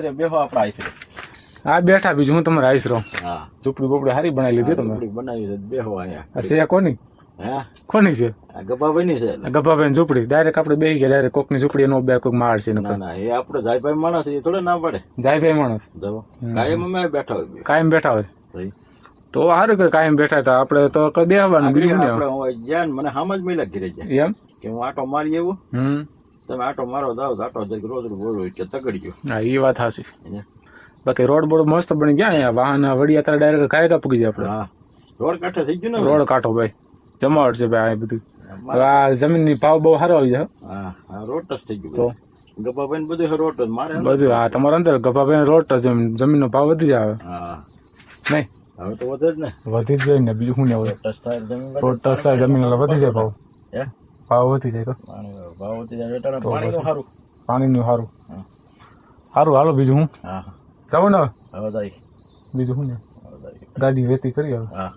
આશરે બેહો આપણા છે આ બેઠા બીજું હું તમારે આવીશ રહું. હા. ઝૂંપડી બોપડી સારી બનાવી લીધી તમે? બનાવી છે બેહો અહીંયા. છે કોની? હે? કોની છે? ગભાભાઈ છે ગભાભાઈ ઝૂંપડી. ડાયરેક્ટ આપણે બેસી ગયા ડાયરેક્ટ કોકની ઝૂંપડી નો બે કોઈક માળ છે ના ના એ આપણે જાયભાઈ માણસ એ થોડે ના પડે. જાય ભાઈ માણસ કાયમ અમે બેઠા હોય કાયમ બેઠા હોય. ભાઈ. તો સારું કે કાયમ બેઠા હતા. આપણે તો કઈ બેહવાનું બીજું મને હામ જ મળ્યા ઘીરે જાય. એમ? કે હું આટો મારી એવું હમ. તમે આટો મારો દાવ આટો રોજ રોજ કે ગયો. હા એ વાત હાસી બાકી રોડ બોડ મસ્ત બની ગયા અહીંયા વાહન વડિયા અત્યારે ડાયરેક્ટ કાયકા પૂકી જાય આપણે. હા. રોડ કાંઠે થઈ ગયું ને રોડ કાંઠો ભાઈ. જમાવટ છે ભાઈ આ બધું. હવે આ જમીનની ભાવ બહુ સારો આવી જાય હા. રોડ રોટ જ થઈ ગયું તો? ગભાભાઈ બધું રોટ જ. મારે બધું હા તમારા અંદર ગભાભાઈ રોડ જમીન જમીનનો ભાવ વધી જાય હા. નહીં? હવે તો વધે જ ને. વધી જ જાય ને બીજું શું ને રોડ થાય જમીન વધી જાય ભાવ. હે? ભાવ વધી જાય તો? પાણી ભાવ વધી જાય એટલે પાણીનું સારું પાણીનું સારું હાલો બીજું હું? હા જાવ ને? હવે. જાય. બીજું શું ને? ગાડી વેતી કરી હવે હા.